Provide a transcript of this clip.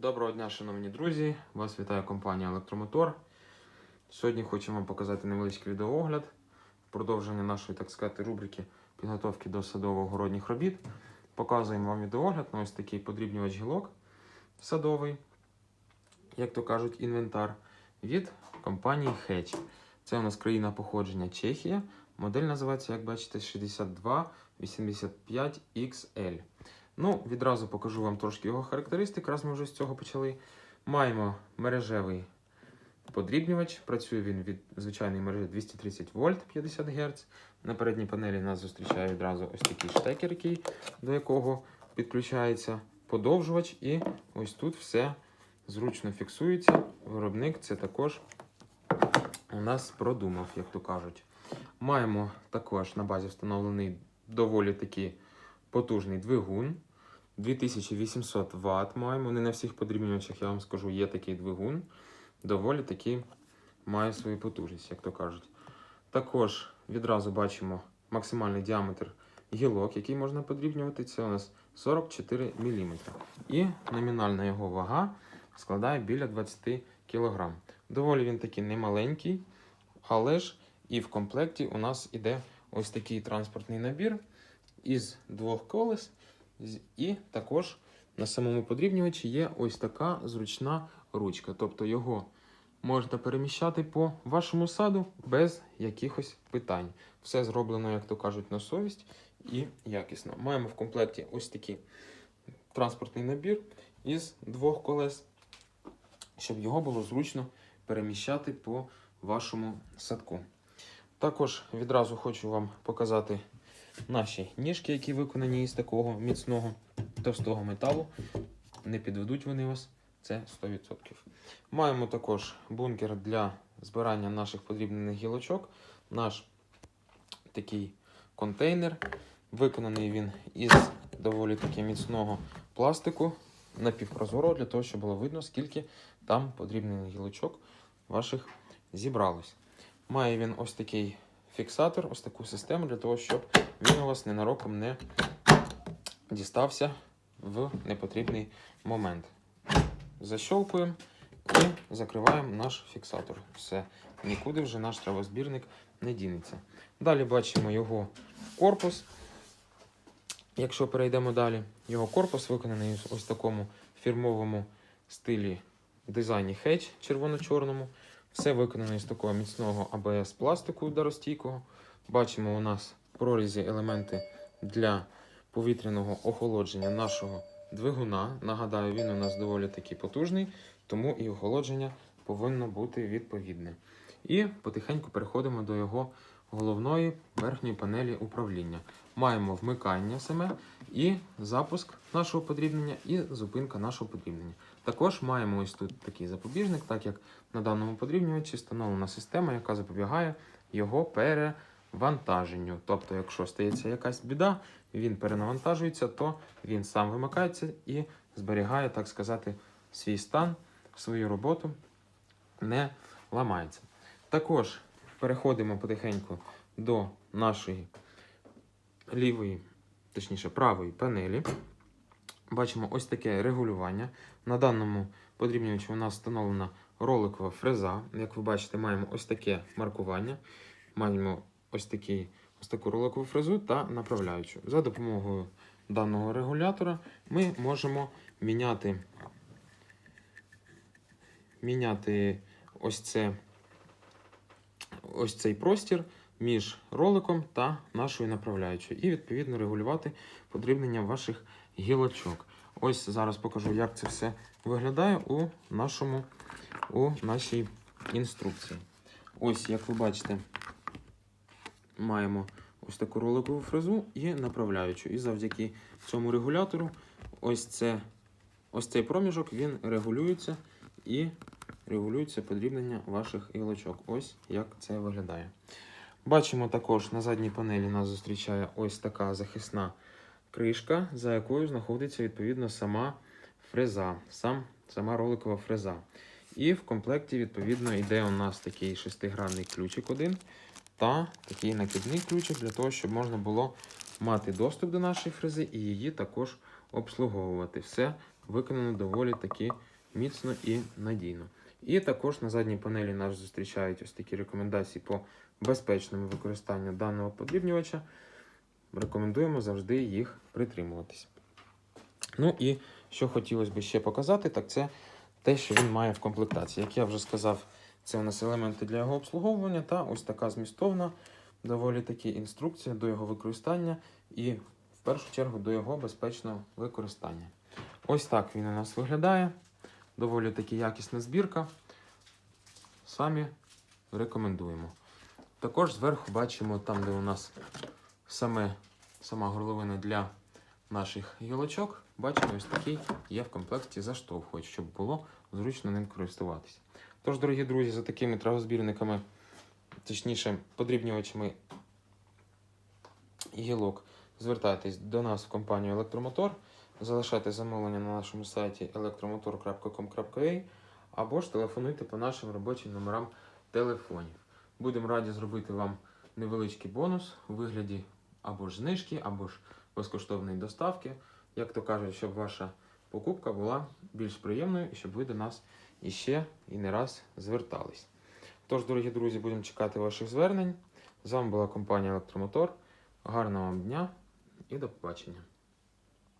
Доброго дня, шановні друзі! Вас вітає компанія Електромотор. Сьогодні хочемо вам показати невеличкий відеоогляд продовження нашої, так сказати, рубрики підготовки до садово-городніх робіт. Показуємо вам відеоогляд на ось такий подрібнювач гілок садовий, як то кажуть, інвентар від компанії Hedge. Це у нас країна походження Чехія. Модель називається, як бачите, 6285XL. Ну, відразу покажу вам трошки його характеристик, раз ми вже з цього почали. Маємо мережевий подрібнювач. Працює він від звичайної мережі 230 вольт 50 Гц. На передній панелі нас зустрічає відразу ось такий штекер, який, до якого підключається подовжувач. І ось тут все зручно фіксується. Виробник це також у нас продумав, як то кажуть. Маємо також на базі встановлений доволі такий потужний двигун. 2800 Вт маємо. Не на всіх подрібнювачах, я вам скажу, є такий двигун. Доволі таки має свою потужність, як то кажуть. Також відразу бачимо максимальний діаметр гілок, який можна подрібнювати. Це у нас 44 мм. І номінальна його вага складає біля 20 кг. Доволі він такий немаленький, але ж і в комплекті у нас іде ось такий транспортний набір із двох колес. І також на самому подрібнювачі є ось така зручна ручка. Тобто його можна переміщати по вашому саду без якихось питань. Все зроблено, як то кажуть, на совість і якісно. Маємо в комплекті ось такий транспортний набір із двох колес, щоб його було зручно переміщати по вашому садку. Також відразу хочу вам показати наші ніжки, які виконані із такого міцного товстого металу. Не підведуть вони вас, це 100%. Маємо також бункер для збирання наших подрібнених гілочок. Наш такий контейнер. Виконаний він із доволі таки міцного пластику напівпрозорого, для того, щоб було видно, скільки там подрібнених гілочок ваших зібралось. Має він ось такий фіксатор, ось таку систему для того, щоб він у вас ненароком не дістався в непотрібний момент. Защолкуємо і закриваємо наш фіксатор. Все, нікуди вже наш травозбірник не дінеться. Далі бачимо його корпус. Якщо перейдемо далі, його корпус виконаний в ось такому фірмовому стилі дизайні Hedge червоно-чорному. Все виконано із такого міцного АБС пластику ударостійкого. Бачимо у нас в прорізі елементи для повітряного охолодження нашого двигуна. Нагадаю, він у нас доволі таки потужний, тому і охолодження повинно бути відповідне. І потихеньку переходимо до його головної верхньої панелі управління. Маємо вмикання саме і запуск нашого подрібнення, і зупинка нашого подрібнення. Також маємо ось тут такий запобіжник, так як на даному подрібнювачі встановлена система, яка запобігає його перевантаженню. Тобто, якщо стається якась біда, він перенавантажується, то він сам вимикається і зберігає, так сказати, свій стан, свою роботу, не ламається. Також переходимо потихеньку до нашої лівої, точніше правої панелі. Бачимо ось таке регулювання. На даному подрібнювачі у нас встановлена роликова фреза. Як ви бачите, маємо ось таке маркування. Маємо ось, такий, ось таку роликову фрезу та направляючу. За допомогою даного регулятора ми можемо міняти, міняти ось, це, ось цей простір між роликом та нашою направляючою. І відповідно регулювати подрібнення ваших гілочок. Ось зараз покажу, як це все виглядає у, нашому, у нашій інструкції. Ось, як ви бачите, маємо ось таку роликову фрезу і направляючу. І завдяки цьому регулятору, ось, це, ось цей проміжок він регулюється і регулюється подрібнення ваших гілочок. Ось як це виглядає. Бачимо також на задній панелі нас зустрічає ось така захисна кришка, за якою знаходиться відповідно сама фреза, сам, сама роликова фреза. І в комплекті, відповідно, йде у нас такий шестигранний ключик один та такий накидний ключик для того, щоб можна було мати доступ до нашої фрези і її також обслуговувати. Все виконано доволі таки міцно і надійно. І також на задній панелі нас зустрічають ось такі рекомендації по безпечному використанню даного подрібнювача. Рекомендуємо завжди їх притримуватись. Ну і що хотілося б ще показати, так це те, що він має в комплектації. Як я вже сказав, це у нас елементи для його обслуговування та ось така змістовна, доволі таки інструкція до його використання і в першу чергу до його безпечного використання. Ось так він у нас виглядає. Доволі таки якісна збірка. Самі рекомендуємо. Також зверху бачимо там, де у нас саме, сама горловина для наших гілочок. Бачимо, ось такий є в комплекті заштовхувач, щоб було зручно ним користуватися. Тож, дорогі друзі, за такими травозбірниками, точніше, подрібнювачами гілок, звертайтесь до нас в компанію Електромотор, залишайте замовлення на нашому сайті electromotor.com.ua або ж телефонуйте по нашим робочим номерам телефонів. Будемо раді зробити вам невеличкий бонус у вигляді або ж знижки, або ж безкоштовної доставки. Як то кажуть, щоб ваша покупка була більш приємною і щоб ви до нас іще і не раз звертались. Тож, дорогі друзі, будемо чекати ваших звернень. З вами була компанія Електромотор. Гарного вам дня і до побачення!